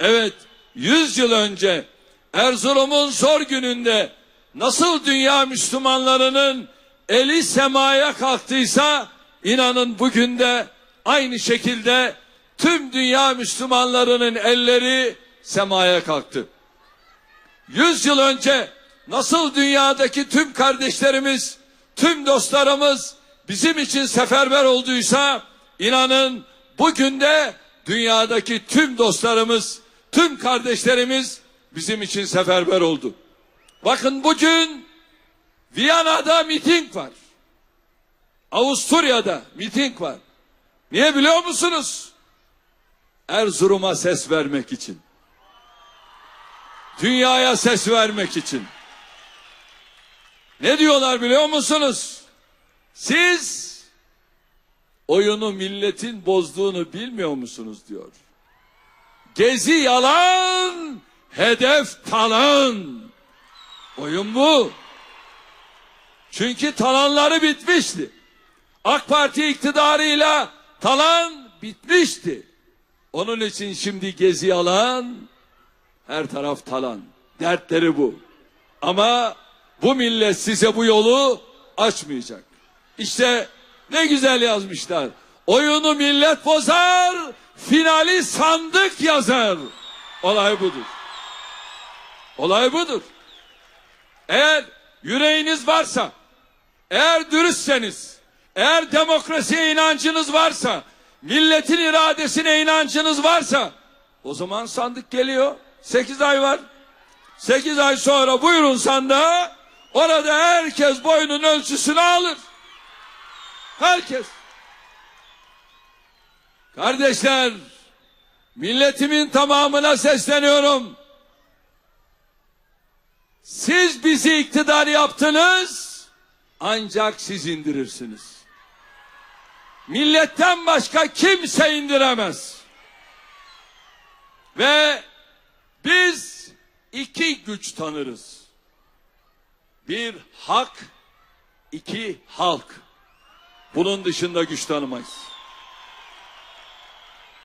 Evet, 100 yıl önce Erzurum'un zor gününde nasıl dünya Müslümanlarının eli semaya kalktıysa inanın bugün de aynı şekilde tüm dünya Müslümanlarının elleri semaya kalktı. 100 yıl önce nasıl dünyadaki tüm kardeşlerimiz, tüm dostlarımız bizim için seferber olduysa inanın bugün de dünyadaki tüm dostlarımız, tüm kardeşlerimiz bizim için seferber oldu. Bakın bugün Viyana'da miting var. Avusturya'da miting var. Niye biliyor musunuz? Erzurum'a ses vermek için. Dünyaya ses vermek için. Ne diyorlar biliyor musunuz? Siz oyunu milletin bozduğunu bilmiyor musunuz diyor. Gezi yalan, hedef talan. Oyun bu. Çünkü talanları bitmişti. AK Parti iktidarıyla talan bitmişti. Onun için şimdi gezi yalan, her taraf talan. Dertleri bu. Ama bu millet size bu yolu açmayacak. İşte ne güzel yazmışlar. Oyunu millet bozar, finali sandık yazar. Olay budur. Olay budur. Eğer yüreğiniz varsa, eğer dürüstseniz, eğer demokrasiye inancınız varsa, milletin iradesine inancınız varsa, o zaman sandık geliyor. Sekiz ay var. Sekiz ay sonra buyurun sandığa, orada herkes boyunun ölçüsünü alır. Herkes. Kardeşler, milletimin tamamına sesleniyorum. Siz bizi iktidar yaptınız, ancak siz indirirsiniz. Milletten başka kimse indiremez. Ve biz iki güç tanırız. Bir hak, iki halk. Bunun dışında güç tanımayız.